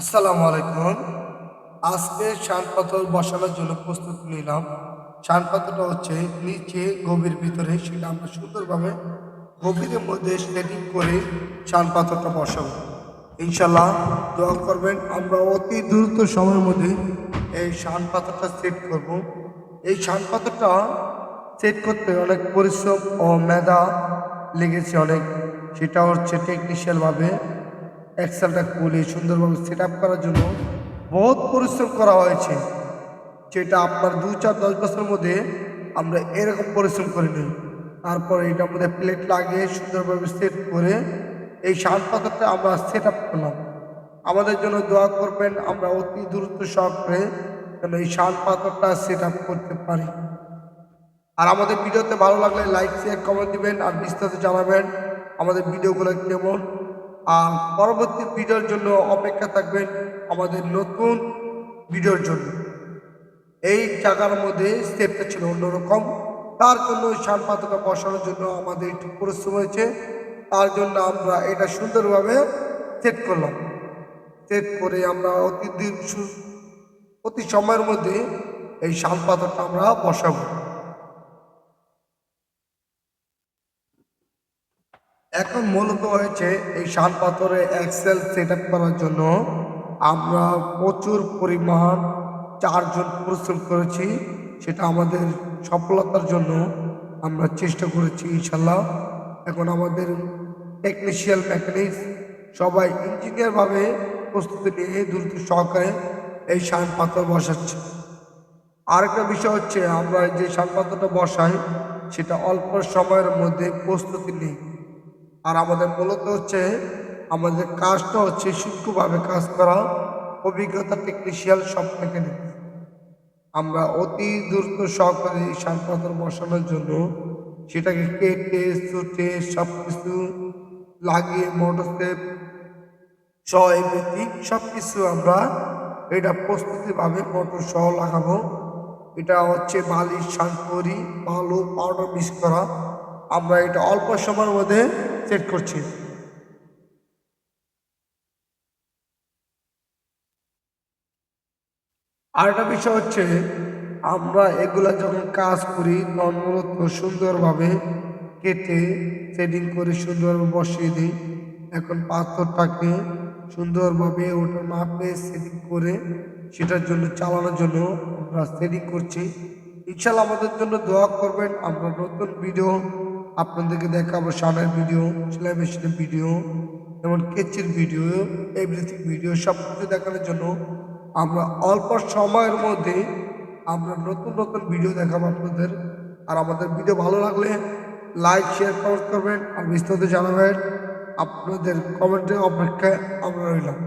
আসসালামু আলাইকুম। আজকে শান পাথর বসানোর জন্য প্রস্তুত নিলাম। শান পাথরটা হচ্ছে নিচে গভীর ভিতরে, সেটা আমরা সুন্দরভাবে গভীরের মধ্যে সেটিং করে শান পাথরটা বসাবো। ইনশাল্লাহ দোয়া করবেন, আমরা অতি দ্রুত সময়ের মধ্যে এই শান পাথরটা সেট করব। এই শান পাথরটা সেট করতে অনেক পরিশ্রম ও মেধা লেগেছে অনেক। সেটা হচ্ছে টেকনিশিয়ানভাবে এক্সেলটা খুলে সুন্দরভাবে সেট আপ করার জন্য বহুত পরিশ্রম করা হয়েছে, যেটা আপনার দু চার দশ বছরের মধ্যে আমরা এরকম পরিশ্রম করিনি তারপরে এটার মধ্যে প্লেট লাগিয়ে সুন্দরভাবে সেট করে এই শাল পাথরটা আমরা সেট আপ করলাম। আমাদের জন্য দোয়া করবেন, আমরা অতি দ্রুত সহকারে যেন এই শাল পাথরটা সেট আপ করতে পারি। আর আমাদের ভিডিওতে ভালো লাগলে লাইক শেয়ার কমেন্ট দিবেন আর বিস্তারিত জানাবেন আমাদের ভিডিওগুলো কেমন। আর পরবর্তী ভিডিওর জন্য অপেক্ষা থাকবেন আমাদের নতুন ভিডিওর জন্য। এই জায়গার মধ্যে স্টেপটা ছিল অন্যরকম। তার জন্য শান পাতাটা বসানোর জন্য আমাদের একটু পরিশ্রম হয়েছে। তার জন্য আমরা এটা সুন্দরভাবে সেট করলাম। সেট করে আমরা অতি অতি সময়ের মধ্যে এই শাল পাথরটা আমরা বসাবো। এখন মূলত হয়েছে এই শাল পাথরে এক্সেল সেট করার জন্য আমরা প্রচুর পরিমাণ চারজন পরিশ্রম করেছি, সেটা আমাদের সফলতার জন্য আমরা চেষ্টা করেছি ইনশাল্লাহ। এখন আমাদের টেকনিশিয়াল মেকানিক্স সবাই ইঞ্জিনিয়ারভাবে প্রস্তুতি নিয়ে দ্রুত সহকারে এই শাল পাথর বসাচ্ছে। আরেকটা বিষয় হচ্ছে আমরা যে শাল পাথরটা বসাই, সেটা অল্প সময়ের মধ্যে প্রস্তুতি নিই। আর আমাদের মূলত হচ্ছে আমাদের কাজটা হচ্ছে সূক্ষ্মভাবে কাজ করা, অভিজ্ঞতা টেকনিশিয়াল সব মেকানিক আমরা অতি দ্রুত সহকারে শানপাথর বসানোর জন্য সেটাকে কেটে, সুটে সব কিছু লাগিয়ে মোটরসেপ সহ এভরিথিং সব কিছু আমরা এটা প্রস্তুতিভাবে মোটর সহ লাগাবো। এটা হচ্ছে বালির শানপুরি বালু পাউডার মিক্স করা। আমরা এটা অল্প সময়ের মধ্যে সেট করছি। আরেকটা বিষয় হচ্ছে, আমরা এগুলা যখন কাজ করি তখন মূলত সুন্দরভাবে কেটে, সেটিং করে সুন্দরভাবে বসিয়ে দিই। এখন পাথরটাকে সুন্দরভাবে ওটার মাপে সেটিং করে সেটার জন্য চালানোর জন্য আমরা সেটিং করছি। ইনশাল্লাহ আমাদের জন্য দোয়া করবেন। আমরা নতুন ভিডিও আপনাদেরকে দেখাবো সানের ভিডিও সেলাই মেশিনের ভিডিও যেমন কেচির ভিডিও এভরিথিং ভিডিও সব কিছু দেখানোর জন্য আমরা অল্প সময়ের মধ্যে আমরা নতুন নতুন ভিডিও দেখাবো আপনাদের। আর আমাদের ভিডিও ভালো লাগলে লাইক শেয়ার কমেন্ট করবেন, আর বিস্তারিত জানাবেন। আপনাদের কমেন্টের অপেক্ষায় আমরা রইলাম।